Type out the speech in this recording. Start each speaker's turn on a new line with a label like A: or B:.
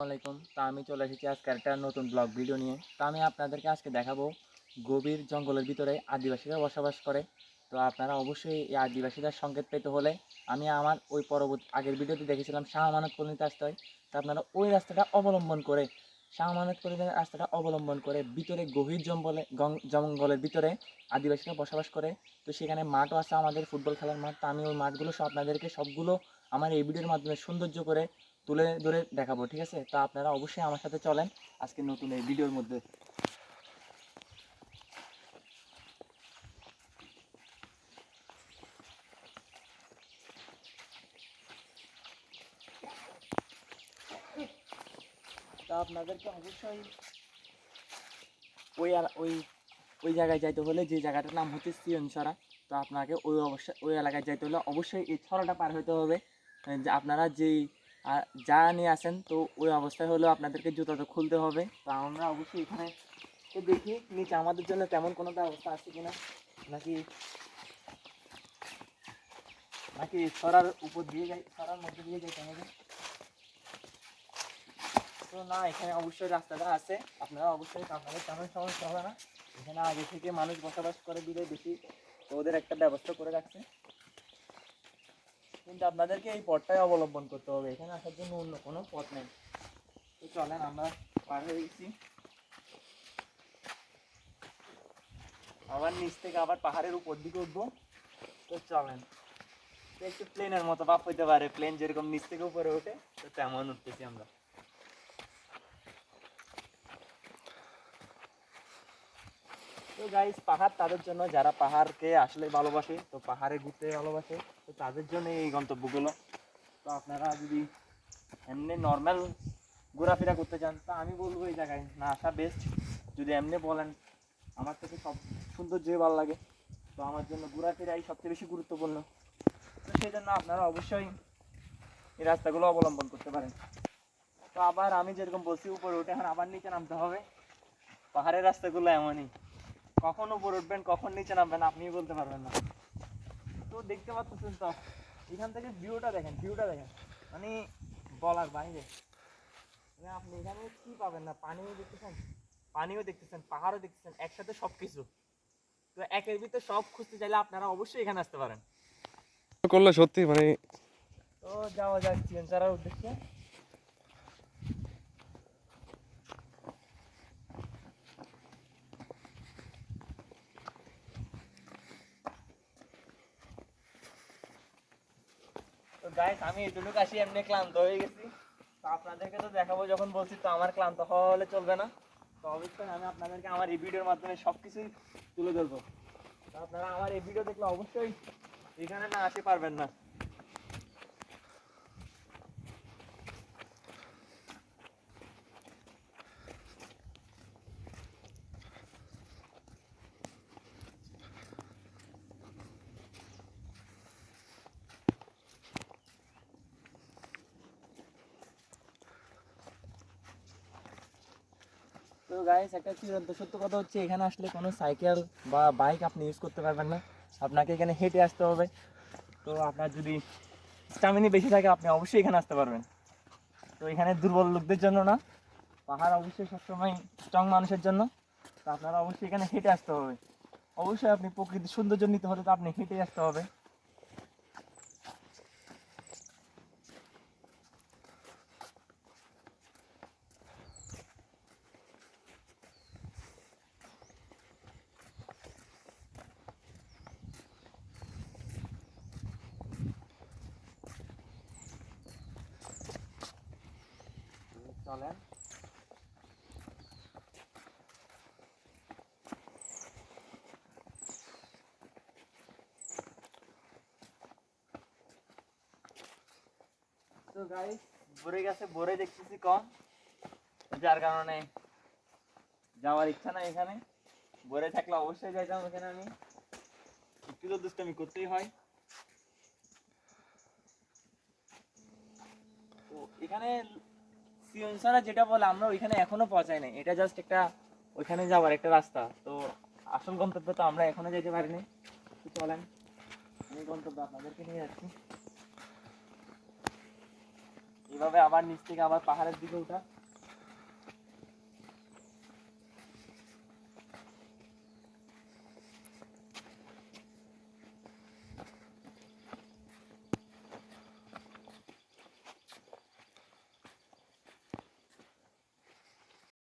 A: আসসালামাইকুম তা আমি চলে এসেছি আজকে একটা নতুন ব্লগ ভিডিও নিয়ে। তা আমি আপনাদেরকে আজকে দেখাবো গভীর জঙ্গলের ভিতরে আদিবাসীরা বসবাস করে। তো আপনারা অবশ্যই এই আদিবাসীদের সংকেত পেতে হলে আমি আমার ওই পরবর্তী আগের ভিডিওতে দেখেছিলাম শাহ আমানত কলোনিতে আসতে হয়। তো আপনারা ওই রাস্তাটা অবলম্বন করে শাহ আমানত কলোনির রাস্তাটা অবলম্বন করে ভিতরে গভীর জঙ্গলে জঙ্গলের ভিতরে আদিবাসীরা বসবাস করে। তো সেখানে মাঠও আছে আমাদের, ফুটবল খেলার মাঠ। তা আমি ওই মাঠগুলো সব আপনাদেরকে সবগুলো আমার এই ভিডিওর মাধ্যমে সৌন্দর্য করে তুলে ধরে দেখাবো, ঠিক আছে? তা আপনারা অবশ্যই আমার সাথে চলেন আজকে নতুন এই ভিডিওর মধ্যে। তা আপনাদেরকে অবশ্যই ওই ওই ওই জায়গায় যাইতে হলে যে জায়গাটার নাম হচ্ছে সিয়নছড়া, তো আপনাকে ওই অবশ্যই, ওই এলাকায় যাইতে হলে অবশ্যই এই ছড়াটা পার হতে হবে। আপনারা যেই আহ, যা নিয়ে আসেন তো ওই অবস্থায় হলেও আপনাদেরকে জুতাটা খুলতে হবে। তো আমরা অবশ্যই এখানে তো দেখি নিচে আমাদের জন্য তেমন কোনো ব্যবস্থা আছে কিনা? নাকি নাকি সরার উপর দিয়ে যাই সরার মধ্যে দিয়ে যাইতে হবে তো না এখানে অবশ্যই রাস্তাটা আছে। আপনারা অবশ্যই আপনাদের তেমন সমস্যা হবে না। এখানে আগে থেকে মানুষ বসবাস করে দিলে বেশি তো ওদের একটা ব্যবস্থা করে রাখছে। কিন্তু আপনাদেরকে এই পথটাই অবলম্বন করতে হবে। এখানে আসার জন্য অন্য কোনো পথ নেই। তো চলেন, আমরা পার হয়ে গেছি। আবার নিচ থেকে আবার পাহাড়ের উপর দিকে উঠবো। তো চলেন। একটু প্লেনের মতো বাপ হইতে পারে। প্লেন যেরকম নিচ থেকে উপরে ওঠে, তো তেমন উঠতেছি আমরা। তো গাইস পাহাড় তাদের জন্য, যারা পাহাড়কে আসলে ভালোবাসে, তো পাহাড়ে ঘুরতে ভালোবাসে, তো তাদের জন্য এই গন্তব্যগুলো। তো আপনারা যদি এমনি নর্মাল ঘোরাফেরা করতে চান, তা আমি বলব এই জায়গায় না আসা বেস্ট যদি এমনি বলেন, আমার থেকে সব সৌন্দর্যই ভালো লাগে, তো আমার জন্য ঘোরাফেরাই সবচেয়ে বেশি গুরুত্বপূর্ণ। তো সেই জন্য আপনারা অবশ্যই এই রাস্তাগুলো অবলম্বন করতে পারেন। তো আবার আমি যেরকম বলছি, উপরে উঠে এখন আবার নিচে নামতে হবে। পাহাড়ের রাস্তাগুলো এমনই। কখন উপর উঠবেন কখন নিচে নামবেন আপনিই বলতে পারবেন না। তো দেখতে পাচ্ছেন তো এখান থেকে ভিউটা দেখেন ভিউটা দেখেন। মানে বলার বাইরে। মানে আপনি এখানে কি পাবেন না পানিও দেখতেছেন পানিও দেখতেছেন পাহাড়ও দেখতেছেন একসাথে সব কিছু তো একের ভিতরে সব খুঁজতে চাইলে আপনারা অবশ্যই এখানে আসতে পারেন।
B: করলে সত্যি মানে
A: তো যাওয়া যাক চিকেনচারার উদ্দেশ্যে। গাইস আমি এটুকু আসি, এমনি ক্লান্ত হয়ে গেছি। তো আপনাদেরকে তো দেখাবো যখন বলছি, তো আমার ক্লান্ত হলে চলবে না। তো অবশ্যই আমি আপনাদেরকে আমার এই ভিডিওর মাধ্যমে সব কিছুই তুলে ধরবো। তো আপনারা আমার এই ভিডিও দেখলে অবশ্যই এখানে না আসতে পারবেন না। তো গাইস একটা চিরন্ত সত্য কথা হচ্ছে, এখানে আসলে কোনো সাইকেল বা বাইক আপনি ইউজ করতে পারবেন না। আপনাকে এখানে হেঁটে আসতে হবে। তো আপনার যদি স্টামিনি বেশি থাকে, আপনি অবশ্যই এখানে আসতে পারবেন। তো এখানে দুর্বল লোকদের জন্য না, পাহাড় অবশ্যই সবসময় স্ট্রং মানুষের জন্য। তো আপনারা অবশ্যই এখানে হেঁটে আসতে হবে। অবশ্যই আপনি প্রকৃতির সৌন্দর্য নিতে হলে তো আপনি হেঁটে আসতে হবে। চলেন। তো গাইস ভরে গেছে, ভরে দেখতেছি কম। যার কারণে যাওয়ার ইচ্ছা নাই এখানে। ভরে থাকলে অবশ্যই যাইতাম এখানে আমি। একটু তো দুষ্টামি করতেই হয়। এখানে সিয়নসারা যেটা বলে, আমরা ওইখানে এখনও পৌঁছাই নাই। এটা জাস্ট একটা ওইখানে যাওয়ার একটা রাস্তা। তো আসল গন্তব্য তো আমরা এখনও যেতে পারিনি। চলেন আমি গন্তব্য আপনাদেরকে নিয়ে যাচ্ছি। এইভাবে আবার নিচ থেকে আবার পাহাড়ের দিকে ওঠা